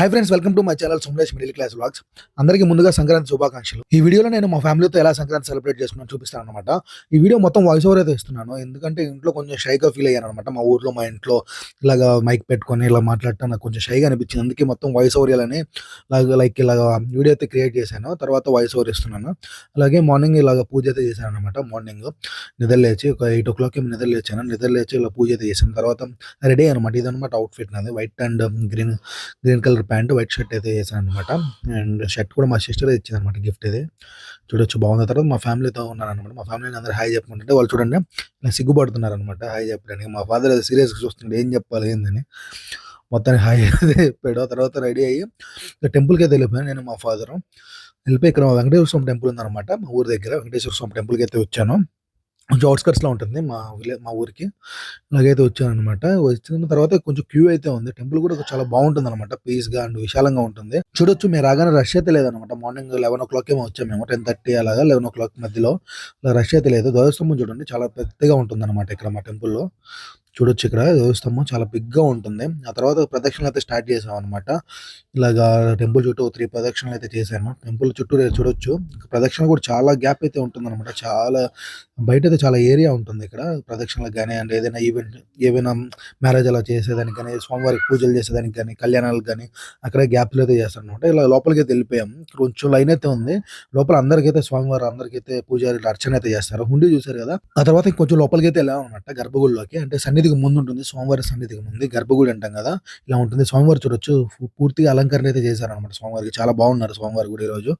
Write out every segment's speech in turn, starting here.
Hi friends welcome to my channel Sumalesh middle class vlogs అందరికీ ముందుగా సంక్రాంతి శుభాకాంక్షలు. ఈ వీడియోలో నేను మా ఫ్యామిలీతో ఎలా సంక్రాంతి సెలబ్రేట్ చేసుకున్నాను చూపిస్తాను అనమాట ఈ వీడియో మొత్తం వాయిస్ ఓవర్ అయితే ఇస్తున్నాను. ఎందుకంటే ఇంట్లో కొంచెం షైగా ఫీల్ అయ్యాను అనమాట మా ఊర్లో మా ఇంట్లో ఇలాగా మైక్ పెట్టుకొని ఇలా మాట్లాడటం నాకు కొంచెం షైగా అనిపించింది. అందుకే మొత్తం వాయిస్ ఓవర్ ఇలానే లైక్ ఇలాగ వీడియో అయితే క్రియేట్ చేశాను. తర్వాత వాయిస్ ఓవర్ ఇస్తున్నాను. అలాగే మార్నింగ్ ఇలాగ పూజ అయితే చేశాను అనమాట మార్నింగ్ నిద్ర లేచి ఒక ఎయిట్ ఓ క్లాక్ నిద్ర నిద్రలేచి నిద్ర లేచి ఇలా పూజ అయితే చేశాను తర్వాత రెడీ అనమాట ఇదనమాట అవుట్ఫిట్ నాది. White and green green colour pant white shirt అయితే వేసాను అనమాట అండ్ షర్ట్ కూడా మా సిస్టర్ ఇచ్చింది అనమాట గిఫ్ట్ ఇది. చూడొచ్చు బాగుంది. తర్వాత మా ఫ్యామిలీతో ఉన్నాను అనమాట మా ఫ్యామిలీని అందరూ హాయ్ చెప్పుకుంటుంటే వాళ్ళు చూడండి ఇలా సిగ్గుపడుతున్నారు అనమాట హాయ్ చెప్పడానికి. మా ఫాదర్ సీరియస్గా చూస్తుండే ఏం చెప్పాలి ఏందని. మొత్తానికి హాయ్ అయితే చెప్పాడు. తర్వాత రెడీ అయ్యి టెంపుల్కి అయితే వెళ్ళిపోయాను నేను మా ఫాదరు. వెళ్ళిపోయి ఇక్కడ వెంకటేశ్వర స్వామి టెంపుల్ ఉందన్నమాట మా ఊరి దగ్గర. వెంకటేశ్వర స్వామి టెంపుల్కి అయితే వచ్చాను. కొంచెం అవుట్స్కట్స్లో ఉంటుంది మా విలే మా ఊరికి. ఇలాగైతే వచ్చాను అనమాట వచ్చిన తర్వాత కొంచెం క్యూ అయితే ఉంది. టెంపుల్ కూడా చాలా బాగుంటుంది అనమాట పీస్గా అండ్ విశాలంగా ఉంటుంది. చూడొచ్చు మీరు రాగానే రష్ అయితే లేదనమాట మార్నింగ్ లెవెన్ ఓ క్లాక్ ఏమో వచ్చాము మేము. టెన్ థర్టీ అలాగా లెవెన్ ఓ క్లాక్ మధ్యలో. ఇలా రష్ అయితే లేదు. ధ్వజస్తంభం చూడండి చాలా పెద్దగా ఉంటుంది అనమాట ఇక్కడ మా టెంపుల్లో చూడొచ్చు ఇక్కడ ధ్వజస్తంభం చాలా బిగ్గా ఉంటుంది. ఆ తర్వాత ప్రదక్షిణలు అయితే స్టార్ట్ చేసాం అనమాట ఇలాగా టెంపుల్ చుట్టూ త్రీ ప్రదక్షిణలు అయితే చేశాను. టెంపుల్ చుట్టూ చూడొచ్చు. ప్రదక్షిణ కూడా చాలా గ్యాప్ అయితే ఉంటుంది అనమాట చాలా బయట అయితే చాలా ఏరియా ఉంటుంది ఇక్కడ. ప్రదక్షిణలకు కానీ అండ్ ఏదైనా ఈవెంట్ ఏవైనా మ్యారేజ్ అలా చేసేదానికి కానీ స్వామివారికి పూజలు చేసేదానికి కానీ కళ్యాణాలకు కానీ అక్కడ గ్యాప్లు అయితే చేస్తారనమాట ఇలా లోపలికి అయితే వెళ్ళిపోయాం. కొంచెం లైన్ అయితే ఉంది. లోపల అందరికైతే స్వామివారు అందరికైతే పూజారి అర్చన అయితే చేస్తారు. హుండీ చూశారు కదా? ఆ తర్వాత ఇంకొంచెం లోపలికి అయితే వెళ్ళాం అనమాట గర్భగుడిలోకి. అంటే సన్నిధికి ముందు ఉంటుంది స్వామివారి సన్నిధికి ముందు గర్భగుడి అంటాం కదా? ఇలా ఉంటుంది. స్వామివారు చూడొచ్చు. పూర్తిగా అలంకరణ అయితే చేశారనమాట స్వామివారికి. చాలా బాగున్నారు స్వామివారి గుడి ఈ రోజు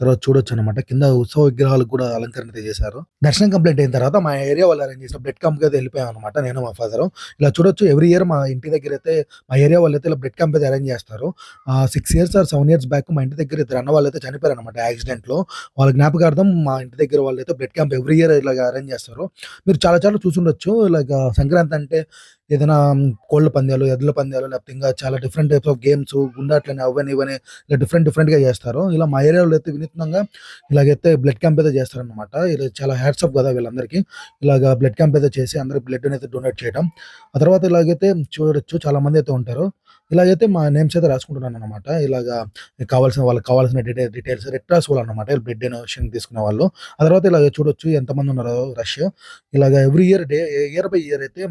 తర్వాత చూడొచ్చు అనమాట కింద ఉత్సవ విగ్రహాలకు కూడా అలంకరణ అయితే చేశారు. దర్శనం కంప్లీట్ అయిన తర్వాత మా ఏరియా వాళ్ళు అరేంజ్ చేసిన బ్లడ్ క్యాంప్ అయితే వెళ్ళిపోయాం అనమాట నేను మా ఫాదరు ఇలా చూడొచ్చు ఎవ్రీ ఇయర్ మా ఇంటి దగ్గర అయితే మా ఏరియా వాళ్ళు అయితే ఇలా బ్లడ్ క్యాంప్ అయితే అరేంజ్ చేస్తారు. Six years or seven years back మా ఇంటి దగ్గర ఇద్దరు అన్న వాళ్ళు అయితే చనిపోయారు అనమాట యాక్సిడెంట్లో వాళ్ళ జ్ఞాపకార్థం మా ఇంటి దగ్గర వాళ్ళు అయితే బ్లడ్ క్యాంప్ ఎవ్రీ ఇయర్ ఇలాగ అరేంజ్ చేస్తారు. మీరు చాలా చాలా చూసుండొచ్చు ఇలాగ సంక్రాంతి అంటే ఏదైనా కోళ్ళ పందాలు ఎద్దుల పందాలు లేకపోతే ఇంకా చాలా డిఫరెంట్ టైప్స్ ఆఫ్ గేమ్స్ గుండాట్లని అవని ఇవని ఇలా డిఫరెంట్ డిఫరెంట్గా చేస్తారు. ఇలా మా ఏరియాలో అయితే వినూత్నంగా ఇలాగైతే బ్లడ్ క్యాంప్ అయితే చేస్తారనమాట ఇది చాలా హ్యాట్స్ ఆఫ్ కదా వీళ్ళందరికీ. ఇలాగ బ్లడ్ క్యాంప్ అయితే చేసి అందరికి బ్లడ్ అయితే డొనేట్ చేయడం. ఆ తర్వాత ఇలాగైతే చూడొచ్చు చాలా మంది అయితే ఉంటారు. ఇలాగైతే మా నేమ్స్ అయితే రాసుకుంటున్నాను అనమాట ఇలాగా కావాల్సిన వాళ్ళకి కావాల్సిన డీటెయిల్ డీటెయిల్స్ రెట్ రాసుకోవాలన్నమాట బ్లడ్ డొనేషన్ తీసుకునే వాళ్ళు. ఆ తర్వాత ఇలాగ చూడొచ్చు ఎంతమంది ఉన్నారో రష్. ఇలాగ every year day year by year అయితే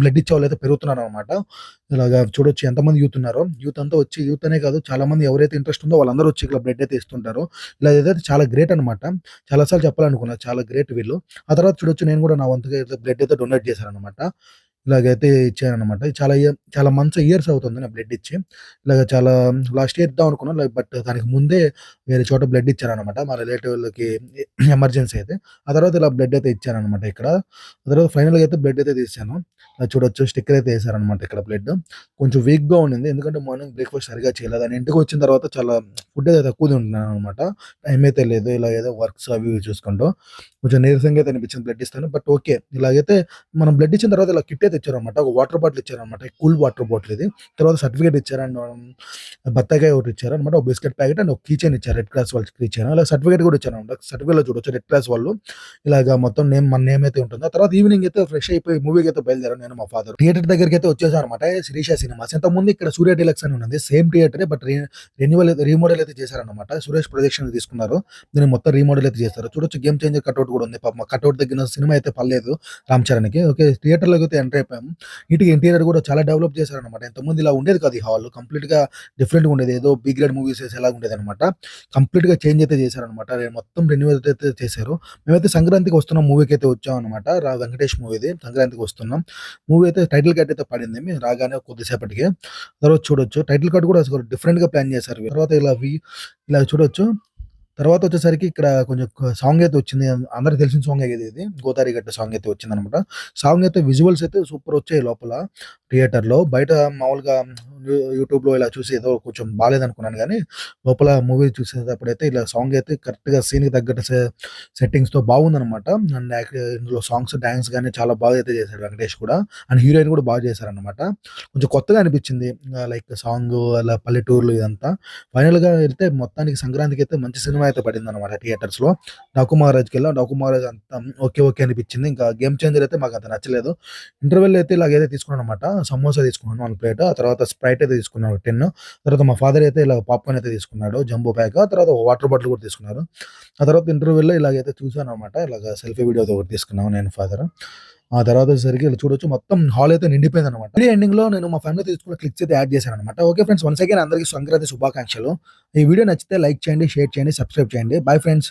బ్లడ్ ఇచ్చే వాళ్ళు అయితే పెరుగుతున్నారు అనమాట ఇలాగ చూడొచ్చు ఎంతమంది యూత్ ఉన్నారో. యూత్ అంతా వచ్చి యూత్ అనే కాదు చాలా మంది ఎవరైతే ఇంట్రెస్ట్ ఉందో వాళ్ళందరూ వచ్చి ఇక్కడ బ్లడ్ అయితే ఇస్తుంటారు. ఇలా ఏదైతే చాలా గ్రేట్ అనమాట చాలాసార్లు చెప్పాలనుకున్నా చాలా గ్రేట్ వీళ్ళు. ఆ తర్వాత చూడొచ్చు నేను కూడా నా వంతుగా బ్లడ్ అయితే డొనేట్ చేశాను అనమాట ఇలాగైతే ఇచ్చానమాట చాలా ఇయర్ చాలా మంత్స్ ఇయర్స్ అవుతుంది నా బ్లడ్ ఇచ్చి. ఇలాగ చాలా లాస్ట్ ఇయర్ ఇద్దాం అనుకున్నాను లైక్ బట్ దానికి ముందే వేరే చోట బ్లడ్ ఇచ్చానమాట మా రిలేటివ్లకి ఎమర్జెన్సీ అయితే. ఆ తర్వాత ఇలా బ్లడ్ అయితే ఇచ్చానమాట ఇక్కడ. ఆ తర్వాత ఫైనల్గా అయితే బ్లడ్ అయితే తీసాను. ఇలా చూడొచ్చు స్టిక్కర్ అయితే వేసారనమాట ఇక్కడ బ్లడ్. కొంచెం వీక్గా ఉండింది. ఎందుకంటే మార్నింగ్ బ్రేక్ఫాస్ట్ సరిగా చేయలేదు. అని ఇంటికి వచ్చిన తర్వాత చాలా ఫుడ్ అయితే తక్కువ తింటున్నాను అనమాట టైం అయితే లేదు. ఇలా ఏదో వర్క్స్ అవి ఇవి చూసుకుంటూ. కొంచెం నీరసంగా అయితే అనిపించింది బ్లడ్ ఇస్తాను. But okay. ఇలాగైతే మనం బ్లడ్ ఇచ్చిన తర్వాత ఇలా కిట్ అయితే ఇచ్చారనమాట ఒక వాటర్ బాటిల్ ఇచ్చారనమాట కూల్ వాటర్ బాటిల్ ఇది. తర్వాత సర్టిఫికేట్ ఇచ్చారు అండ్ ఒకటి ఇచ్చారు అనమాట ఒక బిస్కెట్ ప్యాకెట్ అండ్ ఒక కీచెన్ ఇచ్చారు. రెడ్ క్లాస్ వాళ్ళకి ఇచ్చాను అలా సర్టిఫికేట్ కూడా ఇచ్చారు అనమాట సర్టిఫికేట్ చూడొచ్చు. రెడ్ క్లాస్ వాళ్ళు ఇలాగ మొత్తం నేమ్ మన నేమ్ అయితే ఉంటుందో? తర్వాత ఈవినింగ్ అయితే ఫ్రెష్ అయిపోయి మూవీకి అయితే బయలుదేరాను నేను మా ఫాదర్ థియేటర్ దగ్గరికి అయితే వచ్చేసాను అనమాట శిరీష సినిమాస్. ఇంత ముందు ఇక్కడ సూర్య డిలక్స్ అని ఉన్నది. సేమ్ థియేటరే బట్ రెన్యువల్ అయితే రీమోడల్ అయితే చేశారనమాట సురేష్ ప్రొజెక్షన్ తీసుకున్నారు. దీన్ని మొత్తం రీమోడల్ అయితే చేస్తారు. చూడొచ్చు గేమ్ చేంజర్ కట్అవుట్ కూడా ఉంది. పాప కట్అవుట్ దగ్గర సినిమా అయితే పర్లేదు రామ్ చరణ్కి. ఓకే థియేటర్లోకి అయితే ఎంటర్ అయిపోయాం ఇటు ఇంటీరియర్ కూడా చాలా డెవలప్ చేశారనమాట ఇంతకుముందు ఇలా ఉండేది కాదు ఈ హాల్ కంప్లీట్గా డిఫరెంట్ ఉండేది. ఏదో బి గ్రేడ్ మూవీస్ ఎలా ఉండేది అనమాట కంప్లీట్గా చేంజ్ అయితే చేశారనమాట మొత్తం రెన్యువల్ అయితే చేశారు. మేమైతే సంక్రాంతికి వస్తున్నాం మూవీకి అయితే వచ్చాం అనమాట రా వెంకటేష్ మూవీది సంక్రాంతికి వస్తున్నాం. మూవీ అయితే టైటిల్ కార్డ్ అయితే పడింది. మేము రాగానే కొద్దిసేపటికి. తర్వాత చూడొచ్చు. టైటిల్ కార్డ్ కూడా డిఫరెంట్గా ప్లాన్ చేశారు. తర్వాత ఇలా ఇలా చూడొచ్చు. తర్వాత వచ్చేసరికి ఇక్కడ కొంచెం సాంగ్ అయితే వచ్చింది. అందరికి తెలిసిన సాంగ్ అయితే ఇది. గోదారి గట్ట సాంగ్ అయితే వచ్చింది అనమాట సాంగ్ అయితే విజువల్స్ అయితే సూపర్ వచ్చాయి లోపల. థియేటర్లో బయట మామూలుగా యూట్యూబ్లో ఇలా చూసి ఏదో కొంచెం బాగాలేదనుకున్నాను కానీ లోపల మూవీ చూసేటప్పుడైతే ఇలా సాంగ్ అయితే కరెక్ట్గా సీన్కి తగ్గట్టు సెట్టింగ్స్తో బాగుందన్నమాట అండ్ ఇందులో సాంగ్స్ డ్యాన్స్ కానీ చాలా బాగా అయితే చేశాడు వెంకటేష్ కూడా. అండ్ హీరోయిన్ కూడా బాగా చేశారనమాట. కొంచెం కొత్తగా అనిపించింది లైక్ సాంగ్ అలా పల్లెటూర్లు ఇదంతా. ఫైనల్గా వెళ్తే మొత్తానికి సంక్రాంతికి అయితే మంచి సినిమా సినిమా అయితే పడింది అనమాట థియేటర్స్లో డాకు మహారాజ్కి వెళ్ళాం డాకు మహారాజ్ అంతా ఓకే ఓకే అనిపించింది. ఇంకా గేమ్ చేంజర్ అయితే మాకు అంత నచ్చలేదు. ఇంటర్వెల్ అయితే ఇలాగైతే తీసుకున్నాను అనమాట సమోసా తీసుకున్నాను వన్ ప్లేట్ ఆ తర్వాత స్ప్రైట్ అయితే తీసుకున్నాను టెన్ తర్వాత మా ఫాదర్ అయితే ఇలా పాప్కార్న్ అయితే తీసుకున్నాడు జంబో ప్యాక్ ఆ తర్వాత వాటర్ బాటిల్ కూడా తీసుకున్నారు. ఆ తర్వాత ఇంటర్వెల్లో ఇలాగైతే చూసాను అనమాట ఇలాగ సెల్ఫీ వీడియో ఒకటి తీసుకున్నాను నేను ఫాదర్. ఆ తర్వాత సరికి ఇలా చూడొచ్చు. మొత్తం హాల్ అయితే నిండిపోయింది అనమాట వీడియో ఎండింగ్లో నేను మా ఫ్యామిలీ తీసుకున్న క్లిక్స్ అయితే యాడ్ చేశాను అనమాట ఓకే ఫ్రెండ్స్ వన్స్ అగైన్ అందరికీ సంక్రాంతి శుభాకాంక్షలు. ఈ వీడియో నచ్చితే లైక్ చేయండి షేర్ చేయండి సబ్స్క్రైబ్ చేయండి. Bye friends